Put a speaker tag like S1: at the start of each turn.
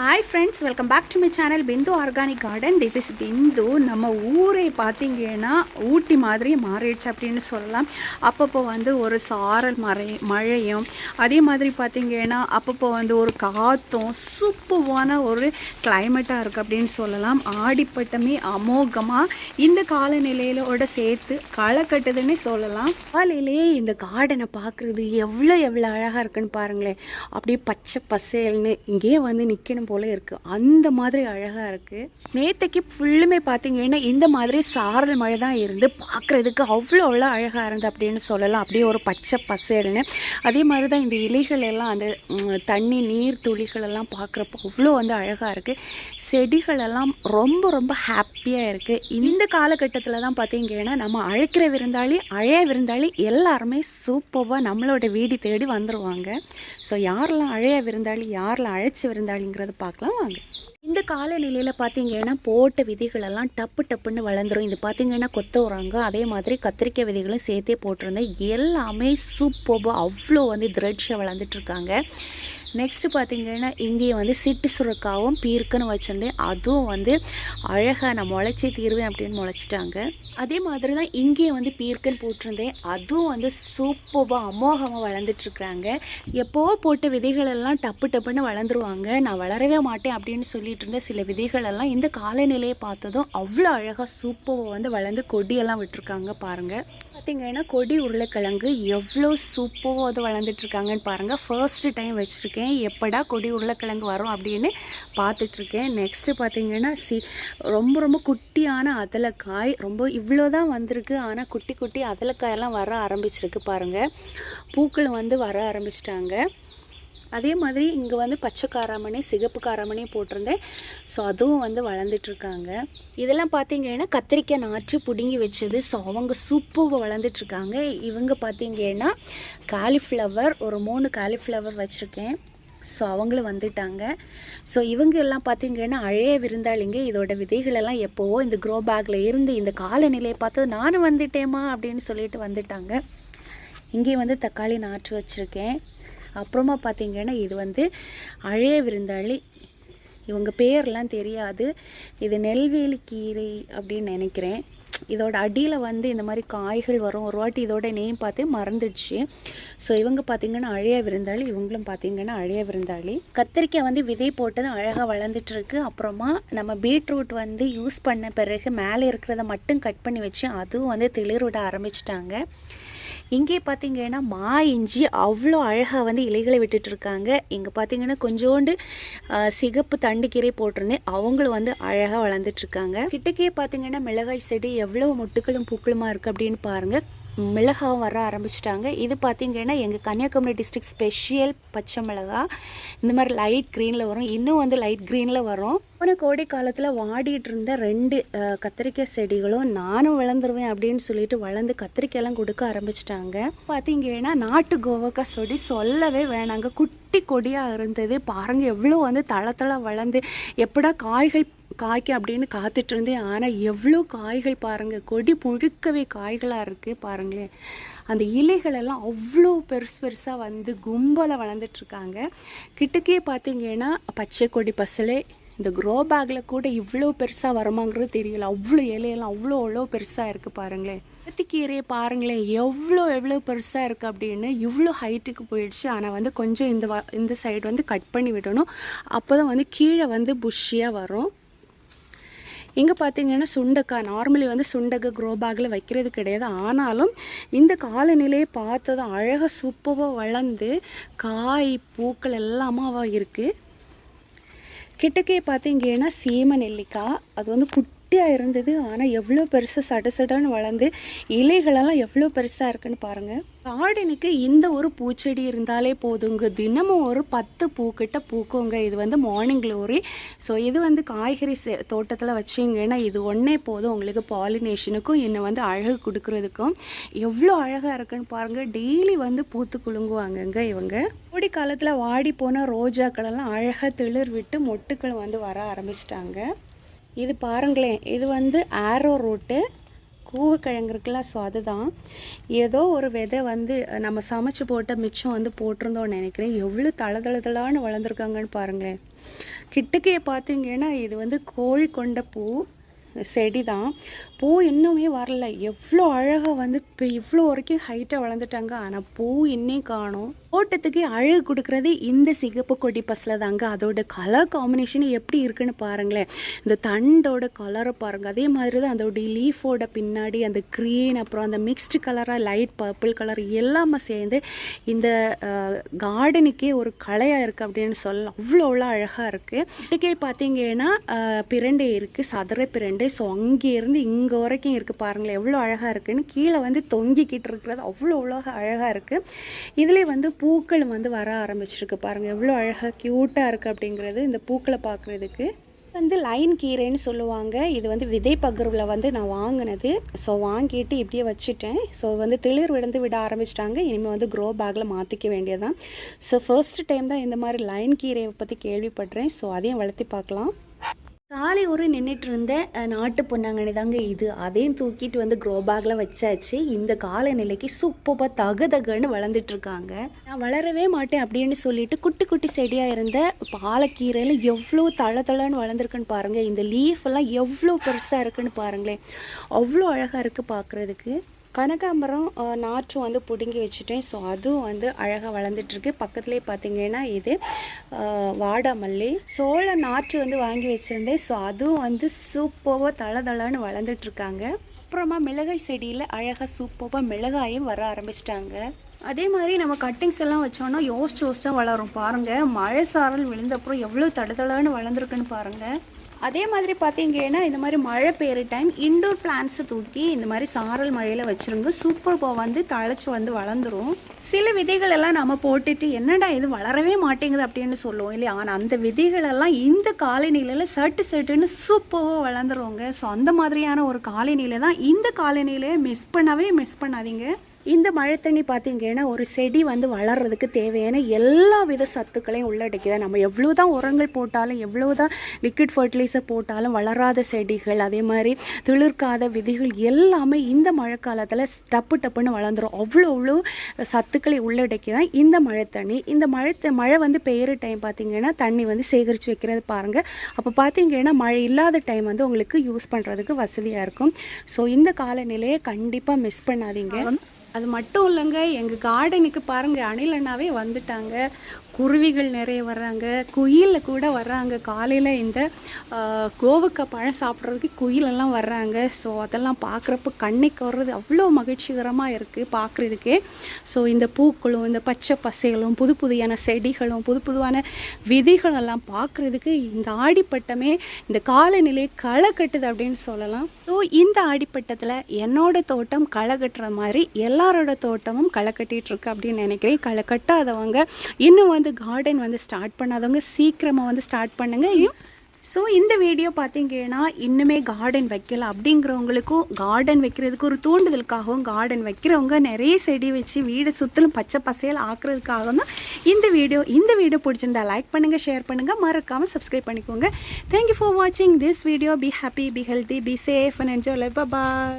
S1: Hi friends welcome back to my channel Bindu organic garden this is Bindu நம்ம ஊரை பார்த்தீங்கன்னா ஊட்டி மாதிரி மாறிடுச்சு அப்படின்னு சொல்லலாம். அப்பப்போ வந்து ஒரு சாரல் மறை மழையும் அதே மாதிரி பார்த்தீங்கன்னா அப்பப்போ வந்து ஒரு காற்றும் சூப்பர்வான ஒரு கிளைமேட்டாக இருக்குது அப்படின்னு சொல்லலாம். ஆடிப்பட்டமே அமோகமாக இந்த காலநிலையிலோட சேர்த்து களை கட்டுதுன்னே சொல்லலாம். காலையிலேயே இந்த கார்டனை பார்க்குறது எவ்வளோ எவ்வளோ அழகாக இருக்குன்னு பாருங்களேன். அப்படியே பச்சை பசேல்னு இங்கேயே வந்து நிற்கணும் போல இருக்குது அந்த மாதிரி அழகாக இருக்குது நேற்றுக்கு ஃபுல்லுமே பார்த்தீங்கன்னா இந்த மாதிரி சாரல் மழை தான் இருந்து பார்க்குறதுக்கு அவ்வளோ அவ்வளோ அழகாக இருந்து அப்படின்னு சொல்லலாம். அப்படியே ஒரு பச்சை பசேல்னு. அதே மாதிரி தான் இந்த இலைகள் எல்லாம் அந்த தண்ணி நீர் துளிகள் எல்லாம் பார்க்குறப்போ அவ்வளோ வந்து அழகாக இருக்குது செடிகளெல்லாம் ரொம்ப ரொம்ப ஹாப்பியாக இருக்குது இந்த காலகட்டத்தில் தான் பார்த்தீங்கன்னா நம்ம அழைக்கிற விருந்தாளி அழைய விருந்தாளி எல்லாருமே சூப்பராக நம்மளோட வீடு தேடி வந்துடுவாங்க ஸோ யாரெல்லாம் அழைய விருந்தாளி யாரெல்லாம் அழைச்சி விருந்தாளிங்கிறத பார்க்கலாம் வாங்க. இந்த காலநிலையில் பார்த்தீங்கன்னா போட்ட விதைகளெல்லாம் டப்பு டப்புன்னு வளர்ந்துரும். இது பார்த்தீங்கன்னா கொத்த உரங்க அதே மாதிரி கத்திரிக்காய் விதைகளும் சேர்த்தே போட்டிருந்தேன். எல்லாமே சூப்பராக அவ்வளோ வந்து திரட்சியாக வளர்ந்துட்டுருக்காங்க நெக்ஸ்ட்டு பார்த்திங்கன்னா இங்கேயே வந்து சிட்டு சுரக்காவும் பீர்க்குன்னு வச்சுருந்தேன். அதுவும் வந்து அழகாக நான் முளைச்சி தீருவேன் அப்படின்னு முளைச்சிட்டாங்க. அதே மாதிரி தான் இங்கேயே வந்து பீர்க்குன்னு போட்டிருந்தேன். அதுவும் வந்து சூப்பராக அமோகமாக வளர்ந்துட்டுருக்குறாங்க எப்போவோ போட்ட விதைகள் எல்லாம் டப்பு டப்புன்னு வளர்ந்துருவாங்க. நான் வளரவே மாட்டேன் அப்படின்னு சொல்லிட்டு இருந்த சில விதைகள் எல்லாம் இந்த காலநிலையை பார்த்ததும் அவ்வளோ அழகாக சூப்பராக வந்து வளர்ந்து கொடியெல்லாம் விட்டுருக்காங்க பாருங்கள் பார்த்திங்கன்னா கொடி உருளைக்கிழங்கு எவ்வளோ சூப்பராக அது வளர்ந்துட்டுருக்காங்கன்னு பாருங்கள் ஃபர்ஸ்ட் டைம் வச்சுருக்கேன். எப்படா கொடி உருளைக்கிழங்கு வரும் அப்படின்னு பார்த்துட்ருக்கேன். நெக்ஸ்ட்டு பார்த்தீங்கன்னா சி ரொம்ப ரொம்ப குட்டியான அதலக்காய். ரொம்ப இவ்வளோ தான் வந்திருக்கு. ஆனால் குட்டி குட்டி அதலக்காயெல்லாம் வர ஆரம்பிச்சிருக்கு பாருங்கள் பூக்கள் வந்து வர ஆரம்பிச்சிட்டாங்க. அதே மாதிரி இங்கே வந்து பச்சை காராமணி சிகப்பு காராமணி போட்டிருந்தேன். ஸோ அதுவும் வந்து வளர்ந்துட்டுருக்காங்க இதெல்லாம் பார்த்தீங்கன்னா கத்திரிக்காய் நாற்று பிடுங்கி வச்சது. ஸோ அவங்க சூப்பராக வளர்ந்துட்டுருக்காங்க இவங்க பார்த்தீங்கன்னா காலிஃப்ளவர் ஒரு மூணு காலிஃப்ளவர் வச்சுருக்கேன். ஸோ அவங்களும் வந்துட்டாங்க. ஸோ இவங்க எல்லாம் பார்த்தீங்கன்னா அழைய விருந்தாளிங்க. இதோட விதைகளெல்லாம் எப்போவோ இந்த க்ரோ பேக்கில் இருந்து இந்த காலநிலையை பார்த்து நானும் வந்துட்டேம்மா அப்படின்னு சொல்லிட்டு வந்துட்டாங்க. இங்கே வந்து தக்காளி நாற்று வச்சுருக்கேன். அப்புறமா பார்த்தீங்கன்னா இது வந்து அழைய விருந்தாளி. இவங்க பேர்லாம் தெரியாது. இது நெல்வேலி கீரை அப்படின்னு நினைக்கிறேன். இதோட அடியில் வந்து இந்த மாதிரி காய்கள் வரும். ஒரு வாட்டி இதோட நேம் பார்த்து மறந்துடுச்சு. ஸோ இவங்க பார்த்தீங்கன்னா அழைய விருந்தாளி இவங்களும் பார்த்தீங்கன்னா அழைய விருந்தாளி. கத்திரிக்காய் வந்து விதை போட்டது அழகாக வளர்ந்துட்டுருக்கு. அப்புறமா நம்ம பீட்ரூட் வந்து யூஸ் பண்ண பிறகு மேலே இருக்கிறத மட்டும் கட் பண்ணி வச்சு அதுவும் வந்து திளிர் விட ஆரம்பிச்சிட்டாங்க. இங்கே பார்த்தீங்கன்னா மா இஞ்சி அவ்வளோ அழகாக வந்து இலைகளை விட்டுட்டு இருக்காங்க இங்கே பார்த்தீங்கன்னா கொஞ்சோண்டு சிகப்பு தண்டுக்கீரை போட்டிருந்தேன். அவங்களும் வந்து அழகாக வளர்ந்துட்டு இருக்காங்க கிட்டக்கே பார்த்தீங்கன்னா மிளகாய் செடி எவ்வளோ மொட்டுக்களும் பூக்களுமா இருக்குது அப்படின்னு பாருங்கள் மிளகாவும் வர ஆரம்பிச்சிட்டாங்க. இது பார்த்தீங்கன்னா எங்கள் கன்னியாகுமரி டிஸ்ட்ரிக்ட் ஸ்பெஷல் பச்சை மிளகா. இந்த மாதிரி லைட் க்ரீனில் வரும். இன்னும் வந்து லைட் க்ரீனில் வரும். போன கோடை காலத்தில் வாடிட்டு இருந்த ரெண்டு கத்திரிக்காய் செடிகளும் நானும் வளர்ந்துருவேன் அப்படின்னு சொல்லிட்டு வளர்ந்து கத்திரிக்காயெல்லாம் கொடுக்க ஆரம்பிச்சிட்டாங்க. பார்த்தீங்கன்னா நாட்டு கோவக்காய் செடி சொல்லவே வேணாங்க. குட்டி கொடியாக இருந்தது. பாருங்கள் எவ்வளோ வந்து தளத்தில் வளர்ந்து எப்படா காய்கள் காய்க்கு அப்படின்னு காத்துட்டு இருந்தேன் ஆனால் எவ்வளோ காய்கள் பாருங்கள் கொடி முழுக்கவே காய்களாக இருக்குது பாருங்களேன் அந்த இலைகளெல்லாம் அவ்வளோ பெருசு பெருசாக வந்து கும்பலாக வளர்ந்துட்டுருக்காங்க கிட்டக்கே பார்த்தீங்கன்னா பச்சை கொடி பசலே இந்த க்ரோ பேக்கில் கூட இவ்வளோ பெருசாக வருமாங்கிறது தெரியல. அவ்வளோ இலையெல்லாம் அவ்வளோ அவ்வளோ பெருசாக இருக்குது பாருங்களேன் கீரையை பாருங்களேன் எவ்வளோ எவ்வளோ பெருசாக இருக்குது அப்படின்னு இவ்வளோ ஹைட்டுக்கு போயிடுச்சு. ஆனால் வந்து கொஞ்சம் இந்த வ- இந்த சைடு வந்து கட் பண்ணி விடணும். அப்போ தான் வந்து கீழே வந்து புஷ்ஷியாக வரும். இங்கே பார்த்தீங்கன்னா சுண்டக்காய் நார்மலி வந்து சுண்டக்காய் குரோபாகில் பேக்கில் வைக்கிறது கிடையாது. ஆனாலும் இந்த காலநிலையை பார்த்ததும் அழகாக சூப்பராக வளர்ந்து காய் பூக்கள் எல்லாமாவாக இருக்குது கிட்டக்கே பார்த்தீங்கன்னா சீம நெல்லிக்காய் அது வந்து குட்டியாக இருந்தது. ஆனால் எவ்வளோ பெருசாக சட சடன்னு வளர்ந்து இலைகளெல்லாம் எவ்வளோ பெருசாக இருக்குன்னு பாருங்கள் கார்டனுக்கு இந்த ஒரு பூச்செடி இருந்தாலே போதுங்க. தினமும் ஒரு பத்து பூக்கிட்ட பூக்குங்க. இது வந்து மார்னிங் க்ளோரி ஸோ இது வந்து காய்கறி தோட்டத்தில் வச்சிங்கன்னா இது ஒன்றே போதும் உங்களுக்கு பாலினேஷனுக்கும் இன்னும் வந்து அழகு கொடுக்குறதுக்கும். எவ்வளோ அழகாக இருக்குன்னு பாருங்கள் டெய்லி வந்து பூத்து குலுங்குவாங்கங்க இவங்க. கோடி காலத்தில் வாடி போன ரோஜாக்களெல்லாம் அழகாக திளிர் விட்டு மொட்டுக்கள் வந்து வர ஆரம்பிச்சிட்டாங்க. இது பாருங்களேன். இது வந்து ஆரோ ரூட்டு கூவக்கிழங்கு இருக்குல்ல ஸோ அதுதான். ஏதோ ஒரு விதை வந்து நம்ம சமைச்சு போட்ட மிச்சம் வந்து போட்டிருந்தோம்னு நினைக்கிறேன். எவ்வளோ தளதளதளான்னு வளர்ந்துருக்காங்கன்னு பாருங்களேன். கிட்டக்கையை பார்த்தீங்கன்னா இது வந்து கோழி கொண்ட பூ செடி தான் பூ இன்னுமே வரல. எவ்வளோ அழகாக வந்து இப்போ இவ்வளோ வரைக்கும் ஹைட்டாக வளர்ந்துட்டாங்க. ஆனால் பூ இன்னே காணும். தோட்டத்துக்கு அழகு கொடுக்குறது இந்த சிகப்பு கொடி பசில் தாங்க. அதோட கலர் காம்பினேஷன் எப்படி இருக்குன்னு பாருங்களேன். இந்த தண்டோட கலரை பாருங்கள் அதே மாதிரி தான் அதோடைய லீஃபோட பின்னாடி அந்த க்ரீன் அப்புறம் அந்த மிக்ஸ்டு கலராக லைட் பர்பிள் கலர் எல்லாமே சேர்ந்து இந்த கார்டனுக்கே ஒரு கலையாக இருக்குது அப்படின்னு சொல்லலாம். அவ்வளோ அவ்வளோ அழகாக இருக்குது இதுக்கே பார்த்தீங்கன்னா பிரண்டை இருக்குது சதுர பிரண்டை. ஸோ அங்கேருந்து இங்கே வரைக்கும் இருக்குது பாருங்களேன். எவ்வளோ அழகாக இருக்குதுன்னு கீழே வந்து தொங்கிக்கிட்டு இருக்கிறது அவ்வளோ அவ்வளோ அழகாக இருக்குது இதிலே வந்து பூக்கள் வந்து வர ஆரம்பிச்சிருக்கு பாருங்கள் எவ்வளோ அழகாக க்யூட்டாக இருக்குது அப்படிங்கிறது இந்த பூக்களை பார்க்குறதுக்கு. வந்து லைன் கீரைன்னு சொல்லுவாங்க. இது வந்து விதை பகிர்வில் வந்து நான் வாங்கினது. ஸோ வாங்கிட்டு இப்படியே வச்சுட்டேன். ஸோ வந்து திளிர் விழுந்து விட ஆரம்பிச்சிட்டாங்க. இனிமேல் வந்து க்ரோ பேக்கில் மாற்றிக்க வேண்டியதான் ஸோ ஃபர்ஸ்ட் டைம் தான் இந்த மாதிரி லைன் கீரையை பற்றி கேள்விப்படுறேன். ஸோ அதையும் வளர்த்தி பார்க்கலாம். காலை ஒரு நின்றுட்டு இருந்த நாட்டு பொன்னாங்கண்ணி தாங்க இது. அதையும் தூக்கிட்டு வந்து க்ரோ பேக்கில் வச்சாச்சு. இந்த காலநிலைக்கு சூப்பராக தகு தகுன்னு நான் வளரவே மாட்டேன் அப்படின்னு சொல்லிட்டு குட்டி குட்டி செடியாக இருந்த பாலக்கீரையில் எவ்வளோ தள தளன்னு வளர்ந்துருக்குன்னு பாருங்கள் இந்த லீஃப் எல்லாம் எவ்வளோ பெருசாக இருக்குன்னு பாருங்களேன். அவ்வளோ அழகாக இருக்குது பார்க்குறதுக்கு கனகாம்பரம் நாற்றும் நாற்று வந்து பிடுங்கி வச்சுட்டேன். ஸோ அதுவும் வந்து அழகாக வளர்ந்துட்டுருக்கு. பக்கத்துலேயே பார்த்தீங்கன்னா இது வாடாமல்லி. சோள நாற்று வந்து வாங்கி வச்சுருந்தேன். ஸோ அதுவும் வந்து சூப்பராக தள தளன்னு வளர்ந்துட்டுருக்காங்க. அப்புறமா மிளகாய் செடியில் அழகாக சூப்பராக மிளகாயும் வர ஆரம்பிச்சிட்டாங்க. அதே மாதிரி நம்ம கட்டிங்ஸ் எல்லாம் வச்சோன்னா யோசிச்சு யோசிச்சா வளரும். பாருங்கள் மழை சாரல் விழுந்தப்புறம் எவ்வளோ தடதளன்னு வளர்ந்துருக்குன்னு பாருங்கள் அதே மாதிரி பார்த்தீங்கன்னா இந்த மாதிரி மழை பெய்கிற டைம் இன்டோர் பிளான்ஸை தூக்கி இந்த மாதிரி சாரல் மழையில் வச்சுருங்க. சூப்பர் போ வந்து தழைச்சி வந்து வளர்ந்துரும். சில விதைகள் எல்லாம் நம்ம போட்டுட்டு என்னடா இது வளரவே மாட்டேங்குது அப்படின்னு சொல்லுவோம் இல்லையா? ஆனால் அந்த விதைகளெல்லாம் இந்த காலநிலையில் சட்டு சட்டுன்னு சூப்பராக வளர்ந்துருவோங்க ஸோ அந்த மாதிரியான ஒரு காலநிலை தான் இந்த காலநிலையை மிஸ் பண்ணவே மிஸ் பண்ணாதீங்க. இந்த மழை தண்ணி பார்த்தீங்கன்னா ஒரு செடி வந்து வளர்றதுக்கு தேவையான எல்லா வித சத்துக்களையும் உள்ளடக்கிது நம்ம எவ்வளோ தான் உரங்கள் போட்டாலும் எவ்வளோ தான் லிக்விட் ஃபர்டிலைசர் போட்டாலும் வளராத செடிகள் அதே மாதிரி துளிர்க்காத விதிகள் எல்லாமே இந்த மழை காலத்தில் டப்பு டப்புன்னு வளர்ந்துரும். அவ்வளோ அவ்வளோ சத்துக்களை உள்ளடக்கி தான் இந்த மழை தண்ணி இந்த மழை மழை வந்து பெய்கிற டைம் பார்த்திங்கன்னா தண்ணி வந்து சேகரித்து வைக்கிறது பாருங்கள் அப்போ பார்த்தீங்கன்னா மழை இல்லாத டைம் வந்து உங்களுக்கு யூஸ் பண்ணுறதுக்கு வசதியாக இருக்கும். ஸோ இந்த காலநிலையை கண்டிப்பாக மிஸ் பண்ணாதீங்க. அது மட்டும் இல்லைங்க எங்கள் கார்டனுக்கு பாருங்கள் அணில் அண்ணாவே வந்துட்டாங்க. குருவிகள் நிறைய வர்றாங்க. குயிலில் கூட வர்றாங்க. காலையில் இந்த கோவக்காய் பழம் சாப்பிட்றதுக்கு குயிலெல்லாம் வர்றாங்க. ஸோ அதெல்லாம் பார்க்குறப்ப கண்ணுக்கு வர்றது அவ்வளோ மகிழ்ச்சிகரமாக இருக்குது பார்க்குறதுக்கே ஸோ இந்த பூக்களும் இந்த பச்சை பசைகளும் புது புதியான செடிகளும் புது புதுவான விதைகளெல்லாம் பார்க்குறதுக்கு இந்த ஆடிப்பட்டமே இந்த காலநிலை களை கட்டுது அப்படின்னு சொல்லலாம். ஸோ இந்த ஆடிப்பட்டத்தில் என்னோட தோட்டம் களை கட்டுற மாதிரி எல்லாரோட தோட்டமும் களை கட்டிட்டு அப்படின்னு நினைக்கிறேன். களை கட்டாதவங்க இன்னும் வந்து கார்டன் வந்து ஸ்டார்ட் பண்ணாதவங்க சீக்கிரமாக வந்து ஸ்டார்ட் பண்ணுங்க. ஸோ இந்த வீடியோ பார்த்தீங்கன்னா இன்னுமே கார்டன் வைக்கல. அப்படிங்கிறவங்களுக்கும் கார்டன் வைக்கிறதுக்கு ஒரு தூண்டுதலுக்காகவும் கார்டன் வைக்கிறவங்க நிறைய செடி வச்சு வீடு சுற்றிலும் பச்சை பசையில் ஆக்குறதுக்காகவும் தான் இந்த வீடியோ இந்த வீடியோ பிடிச்சிருந்தா லைக் பண்ணுங்கள் ஷேர் பண்ணுங்கள் மறக்காமல் சப்ஸ்கிரைப் பண்ணிக்கோங்க. தேங்க்யூ ஃபார் வாட்சிங் this video be happy be healthy be safe and enjoy life bye